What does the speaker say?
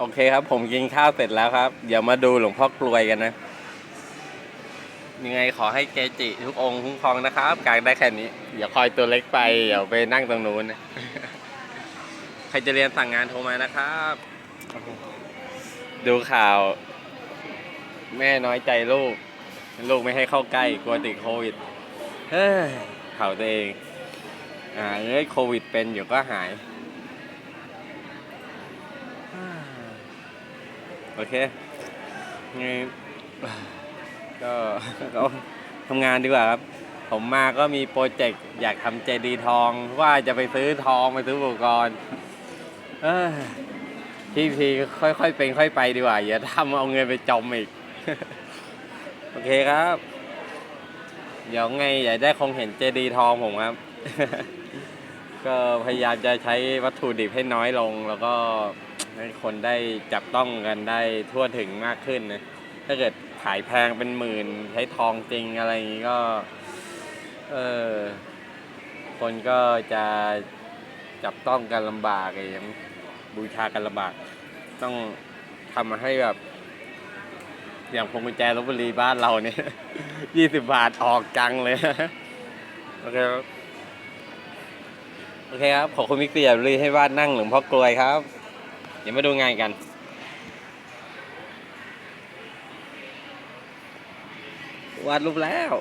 โอเคครับ ผมกินข้าวเสร็จแล้วครับ เดี๋ยวมาดูหลวงพ่อกลวยกันนะ ยังไงขอให้เกจิทุกองค์คุ้มครองนะครับ กลางได้แค่นี้อย่าคอยตัวเล็กไป เดี๋ยวไปนั่งตรงนู้นนะใครจะเรียนสั่งงานโทรมานะครับ ดูข่าว แม่น้อยใจลูก ลูกไม่ให้เข้าใกล้กลัวติดโควิด เฮ้ยเข่าตัวเอง อ่าเอ้ยโควิดเป็นอยู่ก็หาย โอเคงั้ก็ก็ทำงานดีกว่าครับ ผมมาก็มีโปรเจกต์อยากทำเจดีทอง ว่าจะไปซื้อทองไปซื้ออุปกรณ์เอ้ยพี่พีค่อยๆเป็นค่อยไปดีกว่า อย่าทำเอาเงินไปจมอีก โอเคครับ เดี๋ยวไงอยากได้คงเห็นเจดีทองผมครับ ก็พยายามจะใช้วัตถุดิบให้น้อยลงแล้วก็ ให้คนได้จับต้องกันได้ทั่วถึงมากขึ้นนะถ้าเกิดขายแพงเป็นหมื่น ใช้ทองจริงอะไรอย่างนี้ก็เออคนก็จะจับต้องกันลำบากอย่างบูชากันลำบาก ต้องทำมาให้แบบ อย่างพวงกุญแจลบบุรีบ้านเราเนี่ยยี่สิบบาทออกจังเลยโอเคครับโอเคครับ ขอบคุณมิกซี่อย่าลืมให้บ้านนั่งหลวงพ่อกลวยครับ เดี๋ยวมาดูงานกันวาดรูปแล้ว